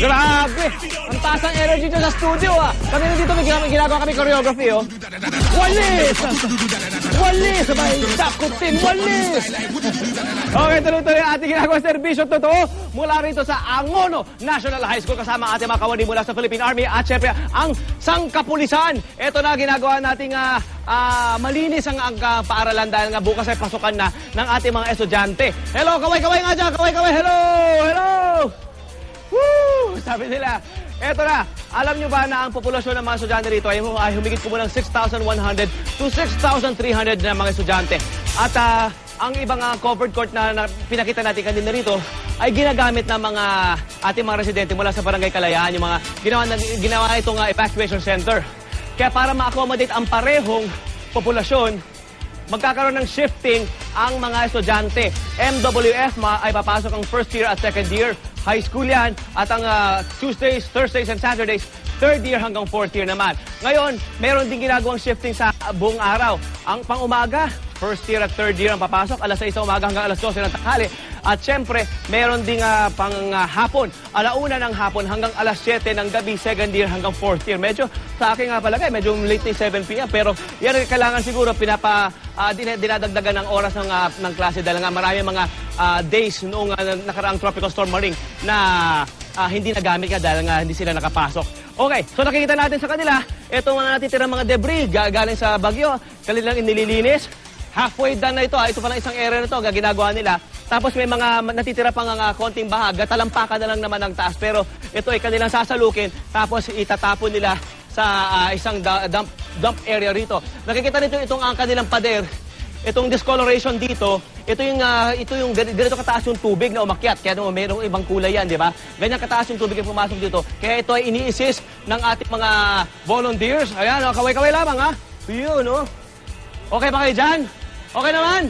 Grabe! Ang taas ng energy dito sa studio ah. Kami nandito may ginagawa, kami choreography oh. Walis! Walis! Sabay, takutin, walis! Okay, tuloy-tuloy ang ating ginagawa serbisyo totoo mula rito sa Angono National High School kasama ang ating mga kawani mula sa Philippine Army at syempre ang sangkapulisan. Ito na ginagawa nating ah, ah, malinis ang, ah, paaralan dahil nga bukas ay pasukan na ng ating mga estudyante. Hello, kaway-kaway nga dyan! Kaway-kaway! Hello! Hello! Woo! Sabi nila, eto na, alam nyo ba na ang populasyon ng mga estudyante rito ay, ay humigit kumulang 6,100 to 6,300 na mga estudyante. At ah, ang ibang ah, covered court na, na pinakita natin kanina rito ay ginagamit ng mga ating mga residente mula sa Barangay Kalayaan, yung mga ginawa, na, ginawa itong ah, evacuation center. Kaya para ma-accommodate ang parehong populasyon, magkakaroon ng shifting ang mga estudyante. MWF ma ay papasok ang first year at second year. High school yan. At ang ah, Tuesdays, Thursdays, and Saturdays, third year hanggang fourth year naman. Ngayon, meron din ginagawang shifting sa buong araw. Ang pang-umaga, first year at third year ang papasok. Alas 6 ng umaga hanggang alas 12 ng tanghali. At syempre, meron ding ah, pang ah, hapon. Alauna ng hapon hanggang alas 7 ng gabi, second year hanggang fourth year. Medyo sa akin nga palagay, medyo late na 7 p.m. Pero yan ay kailangan siguro pinapa, ah, din- dinadagdagan ng oras ng, ah, ng klase dahil nga marami mga ah, days noong ah, nakaraang tropical storm maring na ah, hindi nagamit ka dahil nga hindi sila nakapasok. Okay, so nakikita natin sa kanila, itong mga natitirang mga debris ga- galing sa bagyo, kanilang inililinis. Halfway done na ito. Ah. Ito pa lang isang area na ito, ga- ginagawa nila. Tapos may mga natitira pang nga konting bahag, talampakan na lang naman ang taas. Pero ito ay kanilang sasalukin, tapos itatapon nila sa ah, isang dump, dump area rito. Nakikita nito itong ang kanilang pader. Itong discoloration dito, ito yung ah, ito yung gan- ganito kataas yung tubig na umakyat. Kaya naman mayroong ibang kulay yan, di ba? Ganyan kataas yung tubig yung pumasok dito. Kaya ito ay ini-assist ng ating mga volunteers. Ayan, oh, kaway-kaway lamang ha. Yun, oh. Okay ba kayo dyan? Okay naman?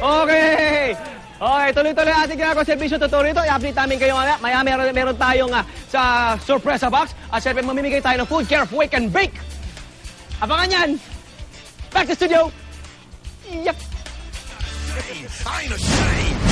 Okay! Okay, tuloy-tuloy ating ginagawa servisyo totoo rito. I-update namin kayo mamaya. Maya meron, meron tayong ah, sa sorpresa box. At syempre mamimigay tayo ng food care, wake and bake. Abangan yan! Back to studio! Yep! I ain't ashamed.